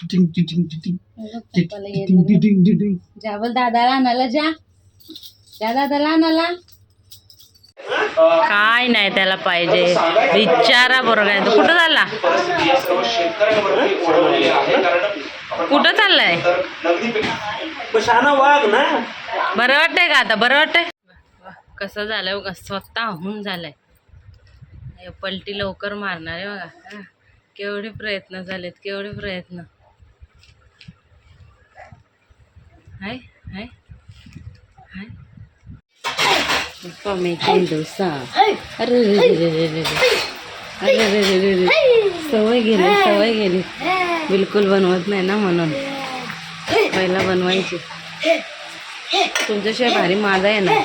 टिटिंग टिटिंग टिटिंग पप्पाला येत टिटिंग नाही. टिटिंग टिटिंग जा बोल दादाला आणायला जा. जा दादाला आणायला. काय नाही त्याला पाहिजे. बिचारा बरोबर आहे. तो कुठं चालला? कुठं चाललाय? शाना वाघ ना. बरं वाटतंय का आता? बरं वाटतंय? कसं झालंय बघा स्वतःहून झालंय. हे पलटी लवकर मारणार आहे बघा. केवढे प्रयत्न झालेत केवढे प्रयत्न. हाय हाय हाय. पप्पा मेकिंग डोसा अरे. अरे सवय गेली सवय गेली. बिलकुल बनवत नाही ना म्हणून. पहिला बनवायची. तुमच्याशिवाय भारी माझा आहे ना?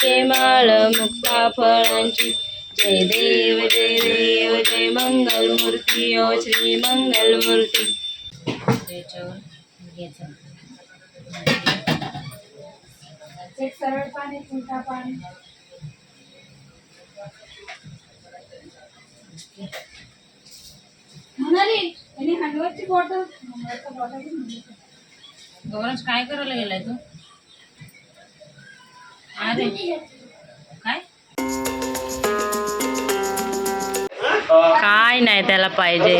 के माळ मुक्ता फळांची. जय देव जय देव जय मंगल मूर्ती ओ श्री मंगल मूर्ती एक सरळ पान एक उलटा पान. म्हणाली त्याने हँडवरची बॉटल बॉटल गौरज काय करायला गेलाय तू? अरे काय? काय नाही त्याला पाहिजे.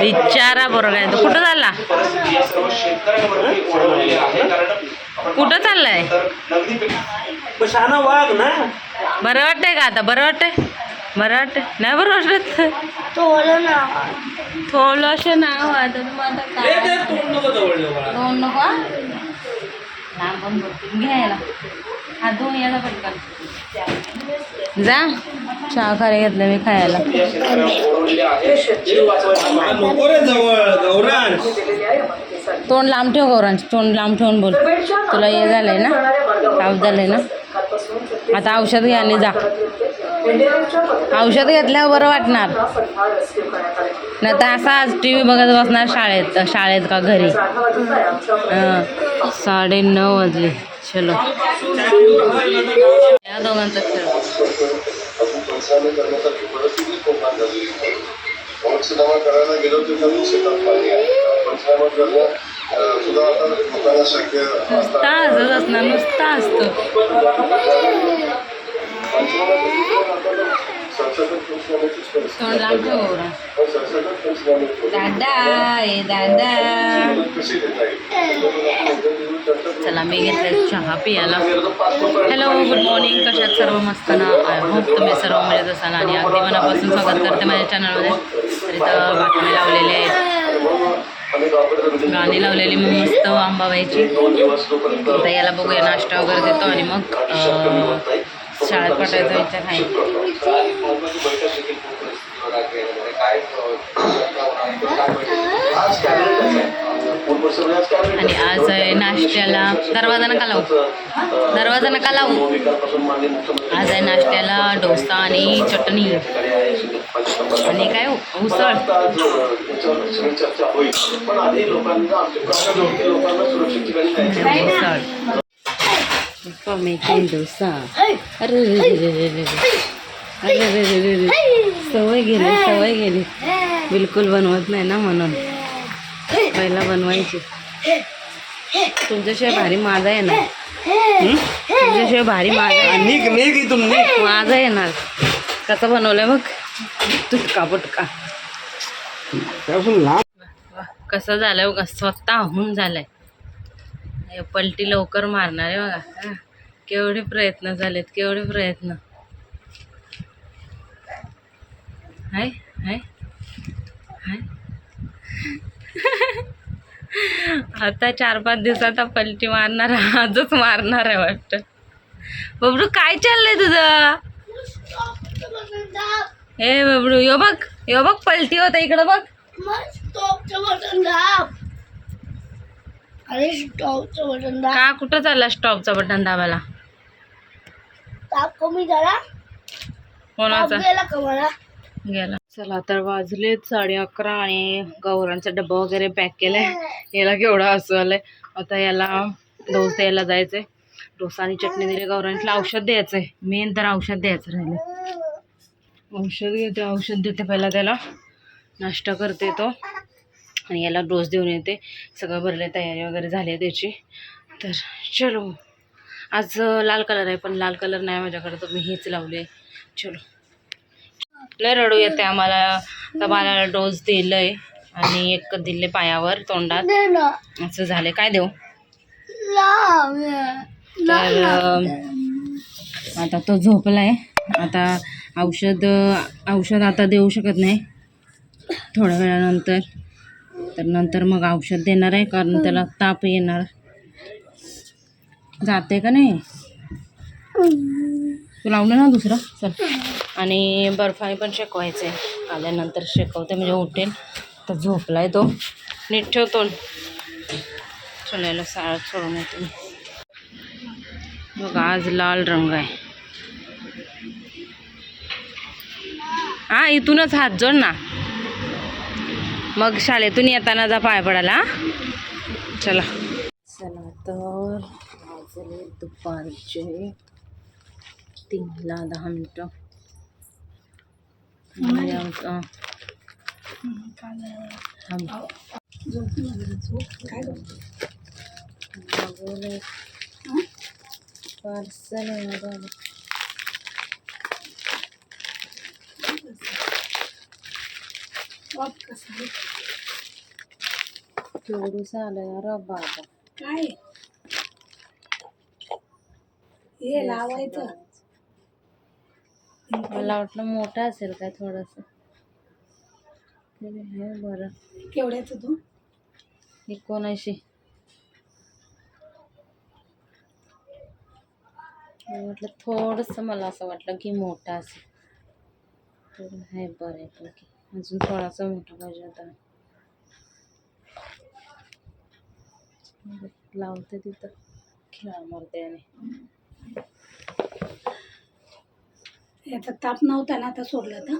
बिचारा बरोबर कुठं चालला? कुठं चाललाय? बरं वाटतंय का आता? बरं वाटतंय? बरं वाटतंय? नाही बरं वाटत? थोडं नाव दोन नको? लांब पण बघतील घ्यायला हा दोन याला पटकन. जा. चहा खारे घेतलं मी खायला. तोंड लांब ठेव गौरांश तोंड लांब ठेवून बोल. तुला हे झालंय ना? ताप झालंय ना? आता औषध घ्या आणि जा. औषध घेतल्यावर बरं वाटणार. नाही तर असा आज टी व्ही बघत बसणार शाळेत. शाळेत का घरी? साडे नऊ वाजले. चलो. या दोघांचा खेळ. पंचनामे करण्यासाठी परिस्थिती निर्माण झालेली आहे पंचनामा करायला गेलो तेव्हा मी शेतात पाणी आहे. पंचनामा करणं सुद्धा आता लोकांना शक्य असणार नुसता असतो. पंचनाम्याचीच परिस्थिती तोंड लांब दादा ए दादा चला मी घेतले चहा पियाला हॅलो गुड मॉर्निंग कशात सर्व मस्त ना? आय होप तुम्ही सर्व मजेत असाल आणि अगदी मनापासून स्वागत करते माझ्या चॅनलमध्ये तर इथं बातमी लावलेली आहे. गाणी लावलेली मग मस्त आंबाबाईची. आता याला बघूया नाश्ता वगैरे देतो आणि मग शाळेत पाठवायचा विचार आहे. आणि आज आहे नाश्त्याला दरवाजा नका लावू. दरवाजा नका लावू. आज आहे नाश्त्याला डोसा आणि चटणी. आणि काय उसळ. ठिकाणी जायचं उसळ. मेकिंग डोसा. अरे. अरे सवय गेली सवय गेली. बिलकुल बनवत नाही ना म्हणून. पहिला बनवायची. तुमच्याशिवाय भारी माझा येणार? तुमच्याशिवाय भारी माझा माझा येणार. कसं बनवलंय बघ? तुटका पुटका कसं झालंय बघा? स्वतःहून झालंय. पलटी लवकर मारणार आहे बघा. केवढे प्रयत्न झालेत केवढे प्रयत्न. हाय हाय हाय. आता चार पाच दिवसात पलटी मारणार आजच मारणार आहे वाटतं. बबडू काय चाललंय तुझं? हे बबडू यो बघ यो बघ पलटी होता इकडं बघ. स्टॉपचं बटन दाब अरे स्टॉपचं बटन दाब का कुठं चालला स्टॉपचा बटन दाबायला? ताप कमी झाला कोणाचा? गेला का मला? गेला. चला तर वाजलेत साडे अकरा आणि गौरांचा डब्बा वगैरे पॅक केलाय. याला केवढा असं आलंय. आता याला डोस द्यायला जायचंय. डोसा आणि चटणी दिली गौरांशला औषध द्यायचंय. मेन तर औषध द्यायचं राहिलं औषध घेते औषध देते पहिला त्याला. नाश्ता करते तो. आणि याला डोस देऊन येते. सगळं भरले तयारी वगैरे झाली आहे त्याची. तर चलो. आज लाल कलर आहे पण लाल कलर नाही माझ्याकडे. तर मी हेच लावले. चलो. लय रडू येते आम्हाला. तर मला डोस दिलंय आणि एक दिले पायावर तोंडात. असं झाले काय देऊ? तर आता तो झोपलाय. आता औषध औषध आता देऊ शकत नाही. थोड्या वेळानंतर. तर नंतर मग औषध देणार आहे कारण त्याला ताप येणार. जाते का नाही? तू लावलं ना दुसरं. चल. आणि बर्फाने पण शेकवायचं. आहे आल्यानंतर शेकवते म्हणजे उठेल तर झोपला आहे तो. नीट ठेवतो. चलायला साळ सोडून येते बघा आज लाल रंग आहे. हा इथूनच हात जोड ना. मग शाळेतून येताना जा पाय पडायला चला. चला तर दुपारचे तीनला दहा मिनटं. आणि आमचं- थांब. मागवलंय. पार्सल आहे मागवलं. केवढूसा आलं यार बाबा काय हे लावायचं मला वाटलं मोठा असेल काय थोडस. हे बरं. केवढ्याचं तू? एकोणऐंशी. म्हटलं थोडंसं मला असं वाटलं की मोठा असेल. तर आहे बऱ्यापैकी अजून थोडासा मोठा पाहिजे होता. लावते तिथं. खेळा मारते आणि याचा ताप नव्हता ना आता सोडलं तर.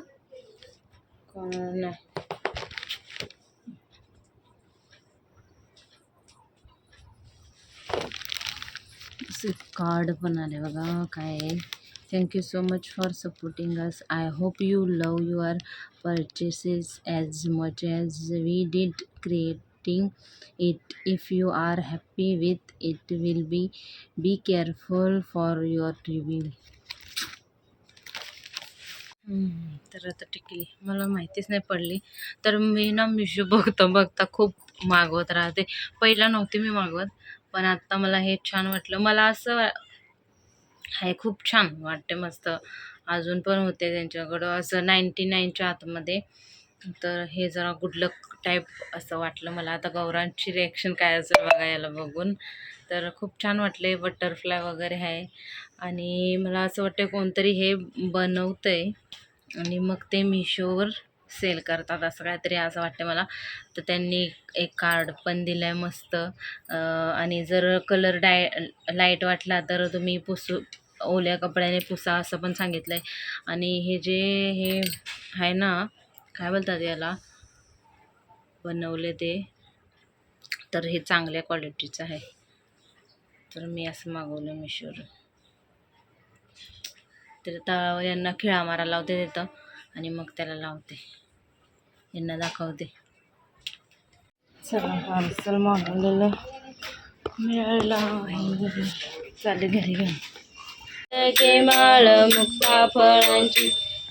नाही असे कार्ड पण आले बघा काय thank you so much for supporting us I hope you love your purchases as much as we did creating it if you are happy with it will be be careful for your reveal तर आता टिकली. मला माहितीच नाही पडली. तर मी ना मिशो बघता बघता खूप मागवत राहते. पहिला नव्हती मी मागवत पण आत्ता मला हे छान वाटलं. मला असं वा- हे खूप छान वाटते मस्त. अजून पण होते त्यांच्याकडं. असं नाईन्टी नाईनच्या आतमध्ये. तर हे जरा गुडलक टाईप असं वाटलं मला. आता गौरांची रिॲक्शन काय असेल बघायला बघून. तर खूप छान वाटले बटरफ्लाय वगैरे आहे. आणि मला असं वाटतं कोणतरी हे बनवतं आहे आणि मग ते मिशोवर सेल करतात असं काहीतरी असं वाटतं मला. तर त्यांनी एक कार्ड पण दिलं आहे मस्त आणि जर कलर डाय लाइट वाटला तर तुम्ही पुसू ओल्या कपड्याने पुसा असं पण सांगितलं आहे आणि हे जे हे आहे ना काय बोलतात याला? बनवले ते. तर हे चांगल्या क्वालिटीचं आहे. तर मी असं मागवलं मिशोर तर आता यांना खिळा मारा लावते तिथं आणि मग त्याला लावते. यांना दाखवते. चला पार्सल मागवलेलं मिळालं आहे चालेल घरी घेऊन. माळ मुक्ता फळांची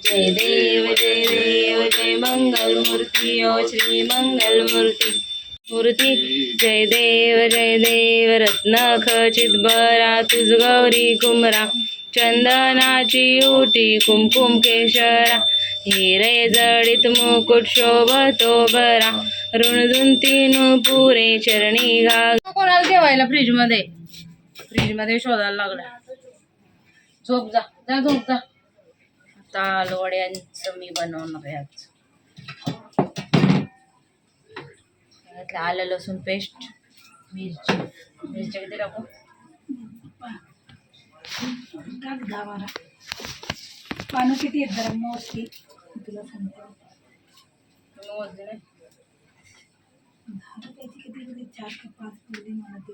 जय देव जय देव जय मंगल मूर्ती ओ श्री मंगल मूर्ती मूर्ती जय देव जय देव रत्न खचित बरा तुझ गौरी कुमरा चंदनाची उटी कुमकुम केशरा. हिरे जडित मुकुट शोभतो बरा ऋणदुंतीनु पुरे चरणी घाल. कोणाला ठेवायला फ्रीजमध्ये? फ्रीजमध्ये शोधायला लागला झोप जा झोप जा. आता आलू वड्यांचं मी बनवणार आहे आज. आलं लसूण पेस्ट मिरची. मिरची किती टाकू? गावाला पानं किती आहेत जरा? मोठी तुला सांगते. मोजले नाही. दहा किती किती? चार का पाच मला ती.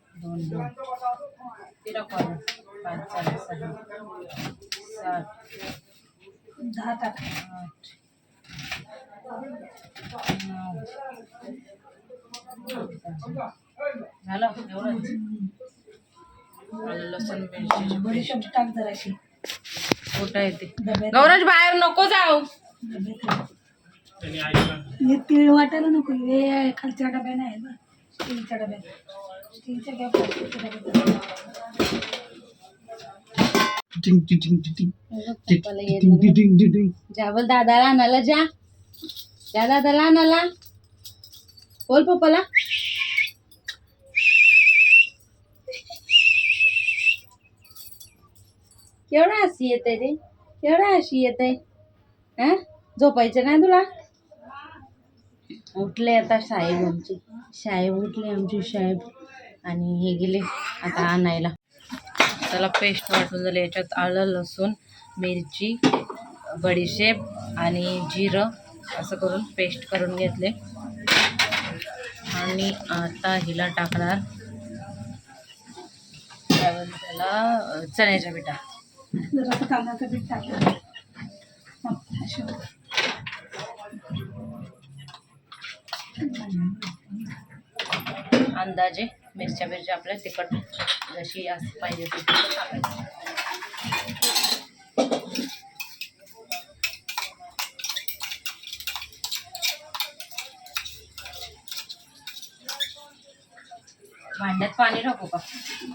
दोन दोन. तेरा पाच चार सहा सात. दहा टाक आठ. नऊ. झालं? एवढंच लसूण मिरची टाक जराशी येते गौरज बाहेर नको जाऊ. हे तीळ वाटायला नको. हे खालच्या डब्याने आहे बा स्टीलच्या डब्यात. जावल दादाला आणायला जा. जा दादाला आणायला. बोल पप्पाला. केवढा हसी येत आहे रे. केवढा हशी येत आहे हा? झोपायचं नाही तुला? उठले आता साहेब आमचे साहेब उठले आमचे साहेब आणि हे गेले आता आणायला. त्याला पेस्ट वाटून झाली याच्यात आलं लसूण मिरची बडीशेप आणि जिरं असं करून पेस्ट करून घेतले. आणि आता हिला टाकणार त्याला चण्याच्या पिठा. जरासं तांदळाचं पीठ टाकलं. अशी. अंदाजे. मिरच्या मिरच्या आपल्या तिखट जशी असं पाहिजे तशी टाकायची. भांड्यात पाणी टाकू का?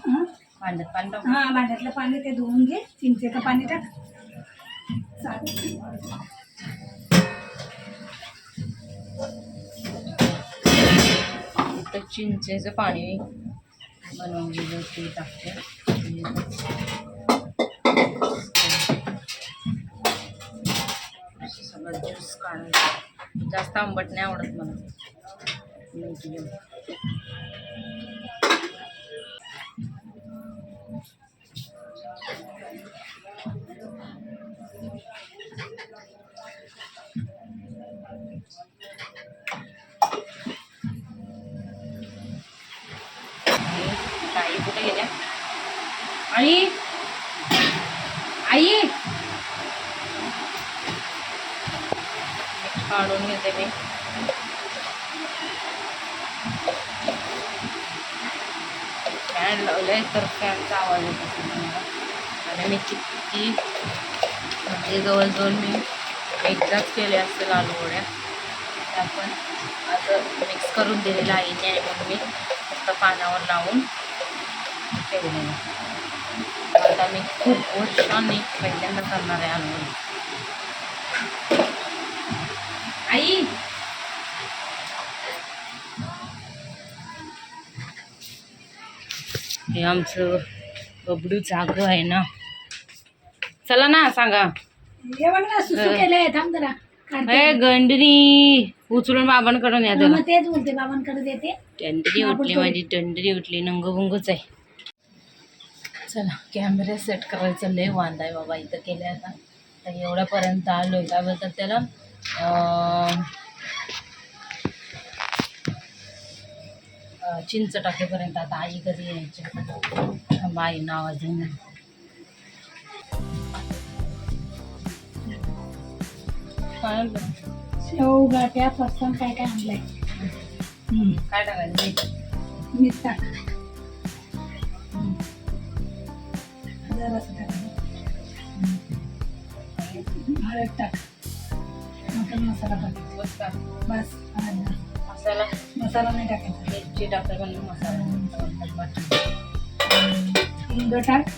हं? भांड्यात पाणी टाकू? हा भांड्यातलं पाणी ते धुवून घे चिंचेचं पाणी टाक. चालेल. इथं चिंचेचं पाणी बनवलेलं ते टाकते सगळं ज्यूस काढायचं जास्त आंबट नाही आवडत मला. आई. आई. काढून घेते मी. फॅन लावलाय तर फॅनचा आवाज येत. असेल आणि मी किती म्हणजे जवळजवळ मी एकदाच केले असतील आलू वड्या त्या पण असं मिक्स करून दिलेलं आईने आणि मग मी फक्त पानावर लावून ठेवलेलं. आता मी खूप वर्षांनी पहिल्यांदा करणार आहे वडी आई हे आमचं बबडू जागं आहे ना चला ना सांगा गंडरी उचलून बाबांकडून या त्याला तेच बोलते बाबांकडे देते टंडरी उठली माझी टंडरी उठली नंगभुंगच आहे चला कॅमेरा सेट करायचं लय वांदा आहे बाबा इथं केलं आता तर एवढ्यापर्यंत आलोय काय बोलतात त्याला चिंच टाकेपर्यंत आता आई कधी यायची आईनं आवाज येईना काय आणलं? शेव गाठ्या फरसाण काय काय आणलंय. काय टाकायचं मीठ? मीठ टाक जरासं टाक हळद टाक मटन मसाला टाक मसाला का? बस मसाला मसाला नाही टाकायचा मिरची टाकली म्हणून मसाला हिंग टाक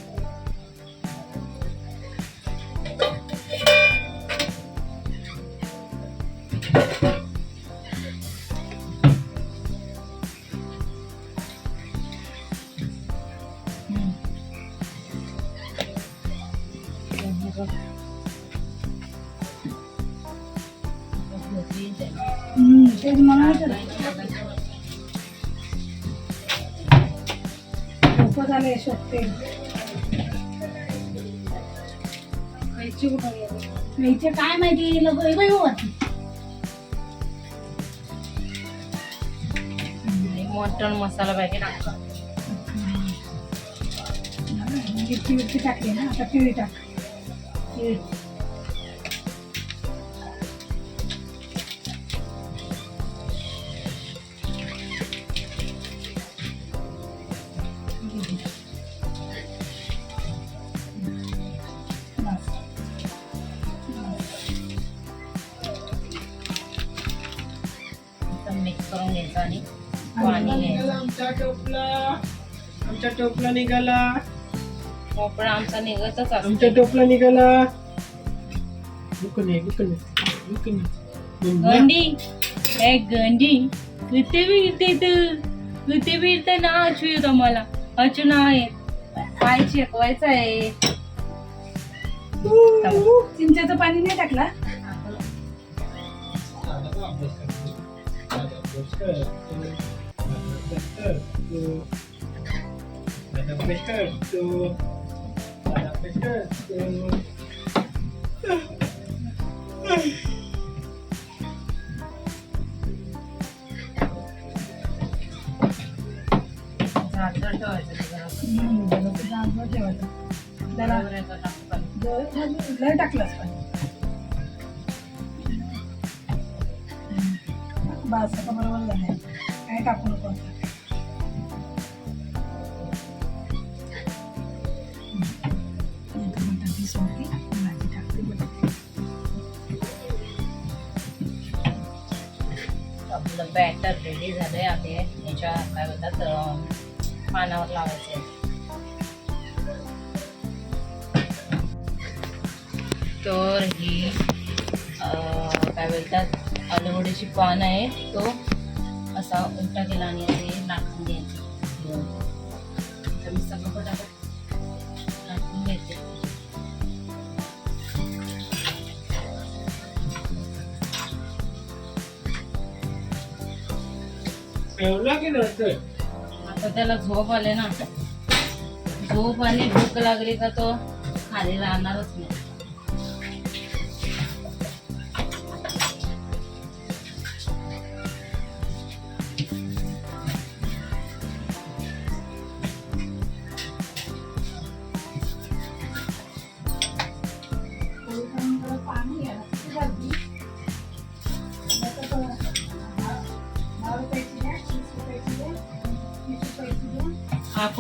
तेच म्हणून सोपं झालंय सोपते खायची कुठं काय माहिती लोक वेगळी मटण मसाला पाहिजे. ना मिरची मिरची टाकली ना आता पिवळी टाक मिक्स करून घ्यायचं आणि पाणी घ्यायचं आमचा टोपला आमचा टोपला निघाला. भोपळा आमचा निघतच असतो आमचा टोपला निघाला गंडी ए गंडी किती बिरते तू किती बिरते ना अचू येतो मला अचू नाही काय शिकवायचं आहे चिंचेचं पाणी नाही टाकला ते टाकलंच पण बरोबर झालंय काय टाकू नको आता बटाटी भाजी टाकते बटाटी. आपलं बॅटर रेडी झालंय आहे याच्या काय बोलतात पानावर लावायचे तर ही काय बोलतात आलूवडीची पान आहे तो असा उलटा केला आणि आता त्याला झोप आले ना. झोप आणि भूक लागली का तो खाली राहणारच नाही.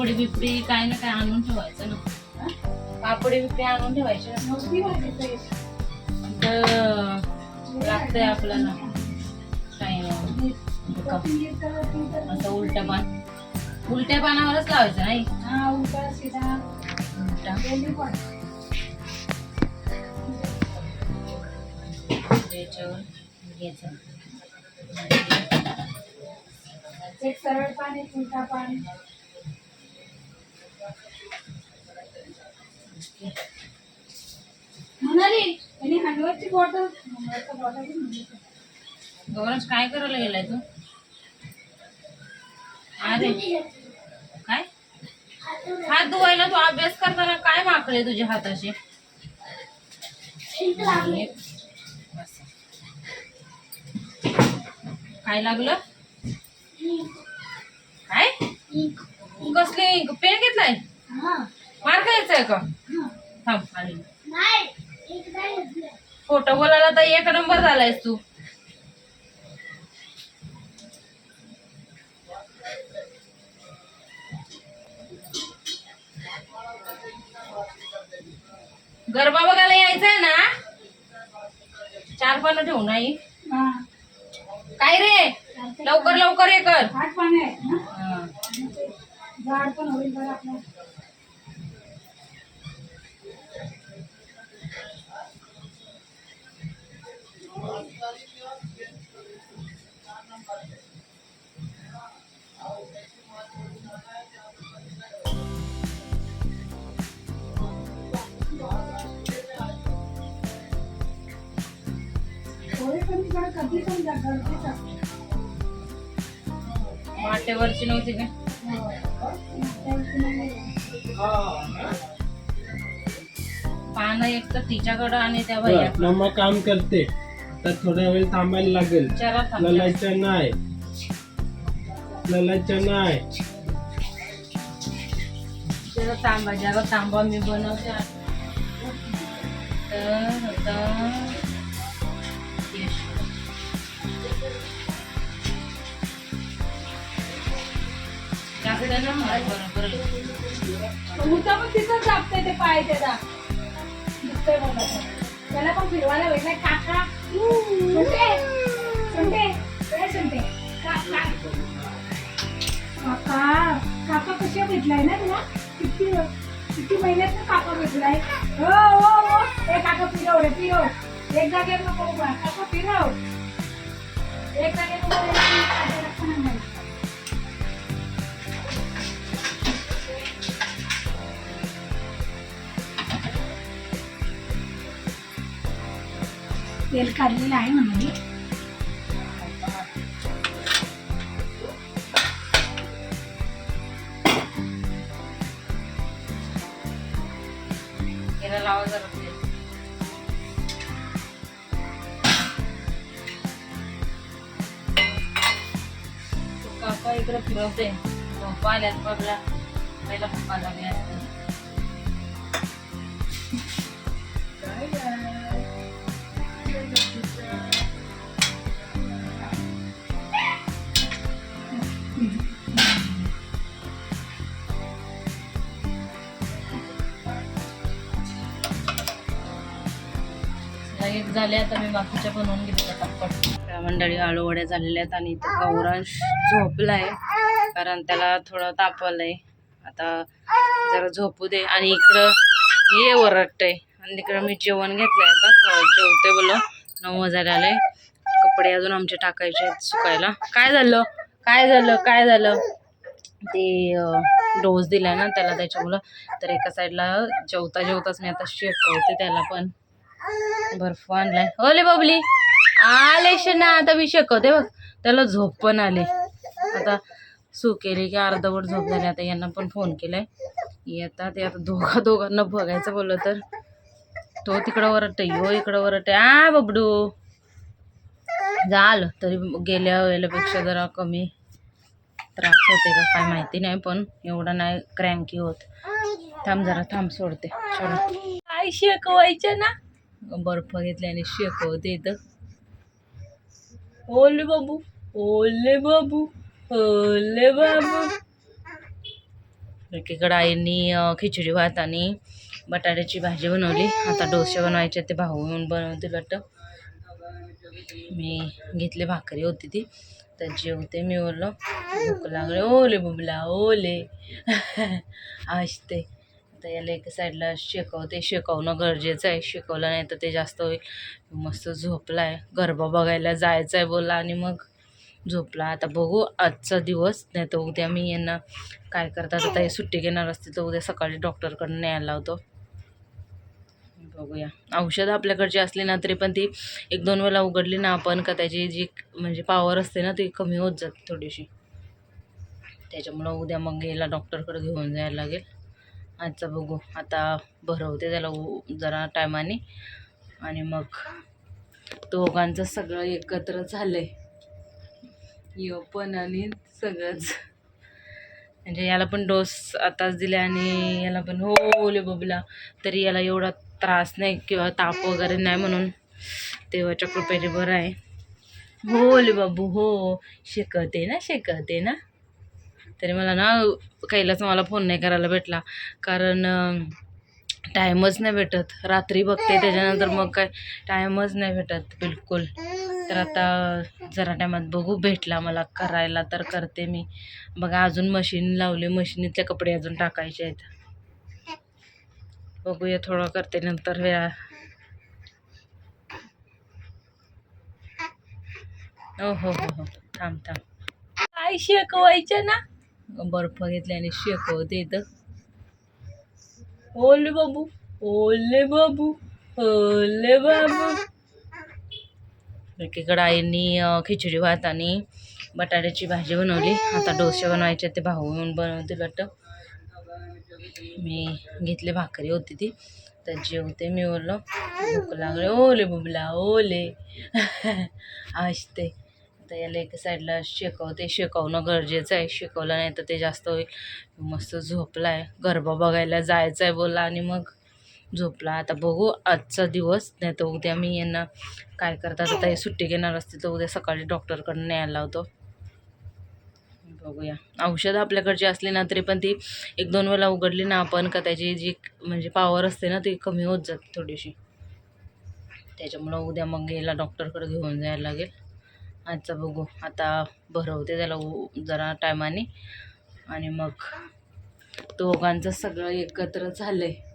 पापडी बिपडी काय ना काय आणून ठेवायचं ना. पापडी बिपडी आणून ठेवायची ना. तर. लागतंय आपल्याला. काही नाही. कोथिंबीर तर ती तर- असं उलट पान उलट्या पानावरच लावायचं नाही? हा उलटा पण. घ्यायचं. एक सरळ एक उलटा पान. म्हणाली आणि हँडवरची बॉटल बॉटल गौरज काय करायला गेलाय तू? अरे काय? हात धुवायला तू अभ्यास करताना काय माकले तुझे हाताचे बस. काय लागलं? काय? कसली पेन घेतलाय? मार का थांब फोटो बोलायला तर एक नंबर झालायस तू. गरबा बघायला यायचंय ना? चार पानं ठेवू नाही काय रे? लवकर लवकर हे कर. झाड पण होईल थोडे कमी करा कधी पण जा गर्दीच असते वाटेवरची नव्हती का. पानं एक तर तिच्याकडं आणि त्या भैया मम्मा काम करते तर थोडा वेळ थांबायला लागेल. ललायच्या नाही ललायच्या नाही जरा थांबा जरा थांबा मी बनवते. तर आता जास्त ना मला बरोबर आहे. उचा पण तिथंच दाबते ते पाय त्याला दिसतंय बघा ते. त्याला पण फिरवायला भेटलाय काका सुनते सुनते ए सुनते काका काका काका कशा भेटलाय ना तुला किती किती महिन्यात काका भेटलाय हो हो हो ए काका फिरव रे फिरव एक जागेवर नको उभा काका फिरव एक जागेवर तेल काढलेलं आहे म्हणून याला लावा जरा तेल. काका इकडे फिरवते पप्पा आल्यात बघला पहिला पप्पा झाले झाले आता मी बाकीच्या बनवून मंडळी आळूवड्या झालेल्या आहेत आणि इथं गौरांश आहे कारण त्याला थोडं ताप आहे आता जरा झोपू दे. आणि इकडं हे ओरडतंय. आणि तिकडं मी जेवण घेतलंय आता जेवते बोल नऊ हजार आले कपडे अजून आमचे टाकायचे आहेत सुकायला. काय झालं? काय झालं? काय झालं? ते डोस दिलाय ना त्याला त्याच्यामुळं तर एका साईडला जेवता जेवताच मी आता शेकवते त्याला पण. बर्फ आणलाय. ओले बबली. आले ना आता मी शिकवते बघ. त्याला झोप पण आली. आता सू केली की अर्धवट झोप झाली. आता यांना पण फोन केलाय. येतात ते आता दोघा दोघांना बघायचं बोललं तर. तो तिकडं वरट यो इकडं वरट आ बबडू. झालं. तरी गेल्या वेळेपेक्षा जरा कमी त्रास होते का काय माहिती नाही पण एवढा नाही क्रँकी होत. थांब जरा थांब सोडते. चलो काय शेकवायचं ना? बर्फ घेतल्याने शेकवते इथं. ओले बाबू ओले बाबू ओले बाबू. एकीकडं आईनी खिचडी भात आणि बटाट्याची भाजी बनवली. आता डोसे बनवायचे ते भाऊ येऊन बनवतील वाटतं. मी घेतली भाकरी होती ती. तर जेवते मी बोललो. भूक लागले. ओले बुबला ओले. असते आता याला एका साईडला शेकवते शेकवणं गरजेचं आहे. शिकवलं नाही तर ते जास्त होईल. मस्त झोपला आहे गरबा बघायला जायचं आहे बोला आणि मग झोपला. आता बघू आजचा दिवस. नाही तर उद्या मी यांना काय करतात? आता हे सुट्टी घेणार असते तर उद्या सकाळी डॉक्टरकडून न्यायला होतो बघूया. औषधं आपल्याकडची असली ना तरी पण ती एक दोन वेळा उघडली ना आपण का त्याची जी म्हणजे पावर असते ना ती कमी होत जाते थोडीशी. त्याच्यामुळं उद्या मग याला डॉक्टरकडे घेऊन जायला लागेल. आजचा बघू. आता भरवते त्याला जरा टायमाने. आणि मग दोघांचं सगळं एकत्र झालंय. यो पण आणि सगळंच. म्हणजे याला पण डोस आताच दिले आणि याला पण हो ओले बबला तरी याला एवढा त्रास नाही किंवा ताप वगैरे नाही म्हणून. देवाच्या कृपेने बरं आहे. हो ओले बाबू हो. शिकवते ना शिकवते ना. तरी मला ना कैलाच मला फोन नाही करायला भेटला. कारण टाईमच नाही भेटत. रात्री बघते त्याच्यानंतर मग काय टाईमच नाही भेटत बिलकुल. तर आता जरा टायमात बघू भेटला मला करायला तर करते मी. बघा अजून मशीन लावले मशीनीतले कपडे अजून टाकायचे आहेत. बघूया थोडं करते नंतर वेळा. हो हो हो हो. थांब थांब. काय शिकवायचे ना? बर्फ घेतल्याने शेकवते इथं ओले बाबू ओले बाबू ओले बाबू. एकीकडं आईंनी खिचडी भात आणि बटाट्याची भाजी बनवली. आता डोसे बनवायचे ते भाऊ येऊन बनवतील वाटतं. मी घेतली भाकरी होती ती. तर जेवते मी बोललो भूक लागले. ओले बुबला ओले. असते तर याला एका साईडला शेकवते शेकवणं गरजेचं आहे. शिकवलं नाही तर ते जास्त होईल. मस्त झोपला आहे गरबा बघायला जायचं आहे बोला आणि मग झोपला. आता बघू आजचा दिवस. नाही तर उद्या मी यांना काय करतात आता हे सुट्टी घेणार असते तर उद्या सकाळी डॉक्टरकडून न्यायला लावतो. बघूया. औषधं आपल्याकडची असली ना तरी पण ती एक दोन वेळा उघडली ना आपण का त्याची जी म्हणजे पावर असते ना ती कमी होत जाते थोडीशी. त्याच्यामुळं उद्या मग याला डॉक्टरकडे घेऊन जायला लागेल. आजचा बघू. आता भरवते त्याला जरा टायमाने. आणि मग दोघांचं सगळं एकत्र झालं आहे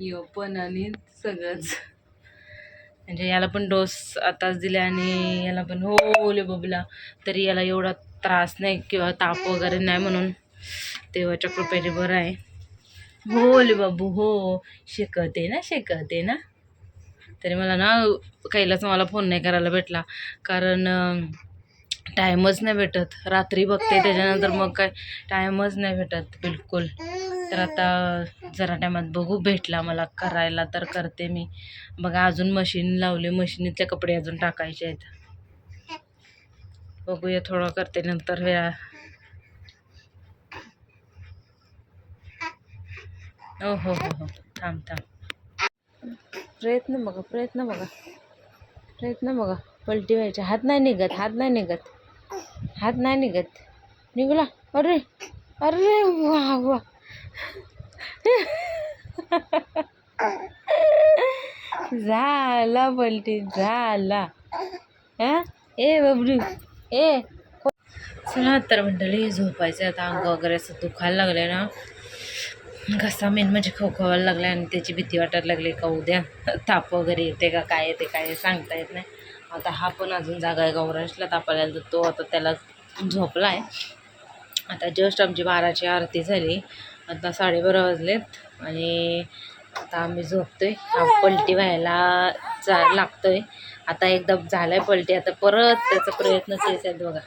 यो पण आणि सगळंच. म्हणजे याला पण डोस आताच दिले आणि याला पण हो ओले बबला. तरी याला एवढा त्रास नाही किंवा ताप वगैरे नाही म्हणून देवाच्या कृपेने बरं आहे. हो ओले बाबू हो. शिकवते ना शिकवते ना. तरी मला ना कैलाच मला फोन नाही करायला भेटला. कारण टाईमच नाही भेटत. रात्री बघते त्याच्यानंतर मग काय? टाईमच नाही भेटत बिलकुल. तर आता जरा टायमात बघू भेटला मला करायला तर करते मी. बघा अजून मशीन लावले मशीनीतले कपडे अजून टाकायचे आहेत. बघूया थोडं करते नंतर वेळा. हो हो हो हो. थांब थांब. प्रयत्न बघा प्रयत्न बघा. प्रयत्न बघा. पलटी व्हायचे. हात नाही निघत हात नाही निघत. हात नाही निघत. निघला. अरे अरे वा वा. झाला पलटी झाला. हा? ए बबरू ए. चला तर मंडळी झोपायचं आता अंग वगैरे असं दुखायला लागले ना. घसा मेन म्हणजे खोखवायला लागला आणि त्याची भीती वाटायला लागली का उद्या ताप वगैरे येते का काय येते काय सांगता येत नाही. आता हा पण अजून जागा आहे गौरांशला तापायला तर तो आता त्याला झोपला आहे आता जस्ट आमची बाराची आरती झाली. आता साडेबारा वाजलेत आणि आता आम्ही झोपतो आहे पलटी व्हायला जा लागतो आहे आता एकदा झालाय पलटी आता परत त्याचा प्रयत्न तेच आहेत बघा.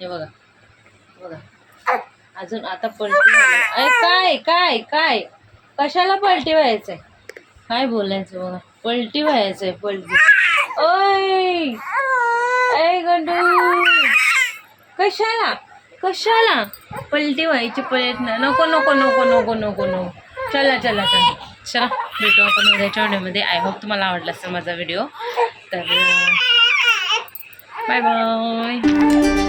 हे बघा बघा. अजून आता पलटी अरे अय काय काय काय? कशाला पलटी व्हायचंय? काय बोलायचं बघा. पलटी व्हायचंय पलटी. ओय! ऐ गंडू! कशाला? कशाला? पलटी व्हायची प्रयत्न. नको नको नको नको नको नको. चला चला चला. चला भेटू आपण उद्याच्या व्हिडिओमध्ये. आय होप तुम्हाला आवडला असेल माझा व्हिडिओ तर बाय बाय